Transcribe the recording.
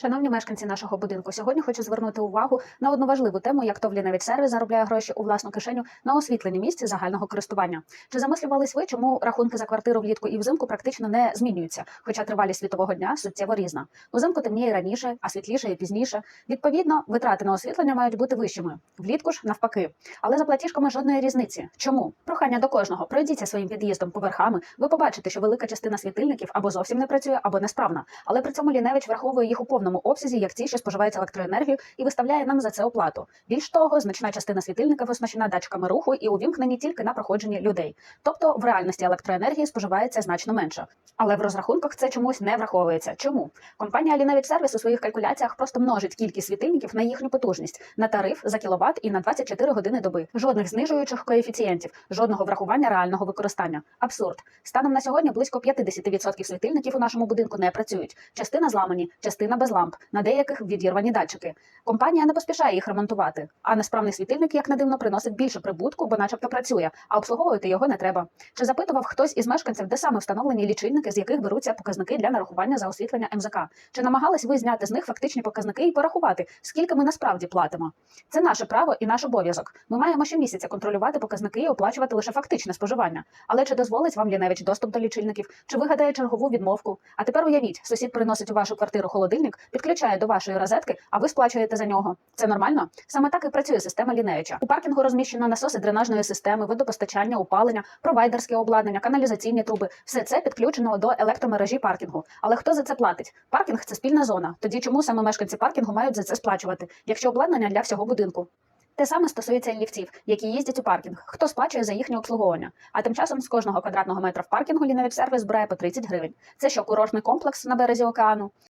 Шановні мешканці нашого будинку, сьогодні хочу звернути увагу на одну важливу тему, як ТОВ «Ліневич сервіс заробляє гроші у власну кишеню на освітленні місці загального користування. Чи замислювались ви, чому рахунки за квартиру влітку і взимку практично не змінюються, хоча тривалість світового дня суттєво різна. Узимку темніє раніше, а світліше і пізніше. Відповідно, витрати на освітлення мають бути вищими. Влітку ж навпаки. Але за платіжками жодної різниці. Чому? Прохання до кожного. Пройдіться своїм під'їздом поверхами. Ви побачите, що велика частина світильників або зовсім не працює, або несправна. Але при цьому Ліневич враховує їх у повному обсязі, як ті, що споживають електроенергію, і виставляє нам за це оплату. Більш того, значна частина світильників оснащена датчиками руху і увімкнені тільки на проходження людей. Тобто в реальності електроенергії споживається значно менше. Але в розрахунках це чомусь не враховується. Чому? Компанія Ліневич Сервіс у своїх калькуляціях просто множить кількість світильників на їхню потужність, на тариф за кіловат і на 24 години доби. Жодних знижуючих коефіцієнтів, жодного врахування реального використання. Абсурд. Станом на сьогодні близько 50% світильників у нашому будинку не працюють. Частина зламані, частина без ламп, на деяких відірвані датчики. Компанія не поспішає їх ремонтувати. А несправний світильник, як не дивно, приносить більше прибутку, бо начебто працює, а обслуговувати його не треба. Чи запитував хтось із мешканців, де саме встановлені лічильники, з яких беруться показники для нарахування за освітлення МЗК? Чи намагались ви зняти з них фактичні показники і порахувати, скільки ми насправді платимо? Це наше право і наш обов'язок. Ми маємо щомісяця контролювати показники і оплачувати лише фактичне споживання. Але чи дозволить вам Ліневич доступ до лічильників, чи вигадає чергову відмовку? А тепер уявіть, сусід приносить у вашу квартиру холодильник, підключає до вашої розетки, а ви сплачуєте за нього. Це нормально? Саме так і працює система Ліневича. У паркінгу розміщено насоси дренажної системи, водопостачання, опалення, провайдерське обладнання, каналізаційні труби. Все це підключено до електромережі паркінгу. Але хто за це платить? Паркінг це спільна зона. Тоді чому саме мешканці паркінгу мають за це сплачувати, якщо обладнання для всього будинку? Те саме стосується і ліфтів, які їздять у паркінг. Хто сплачує за їхнє обслуговування? А тим часом з кожного квадратного метра в паркінгу ліневич сервіс збирає по 30 гривень. Це що курортний комплекс на березі океану?